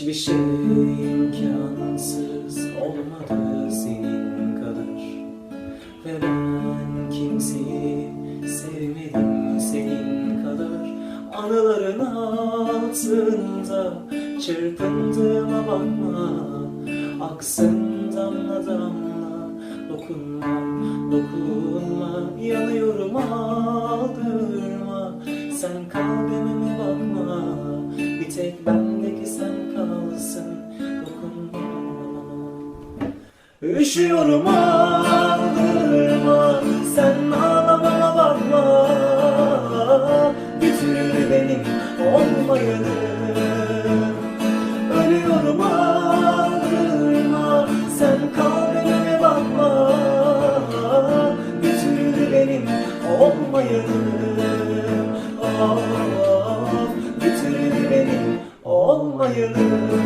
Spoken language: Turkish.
Hiçbir şey imkansız olmadı senin kadar. Ve ben kimseyi sevmedim senin kadar. Anıların altında çırpındığıma bakma. Aksın damla damla dokunma dokunma. Yanıyorum aldırma. Sen kalbime bakma. Bir tek bendeki Üşüyorum ağlarıma ah. Sen ağlamama bakma. Bitir benim olmayanı. Ölüyorum ağlarıma ah. Sen kalbime bakma. Bitir benim olmayanı. Ah, ah bitir benim olmayanı.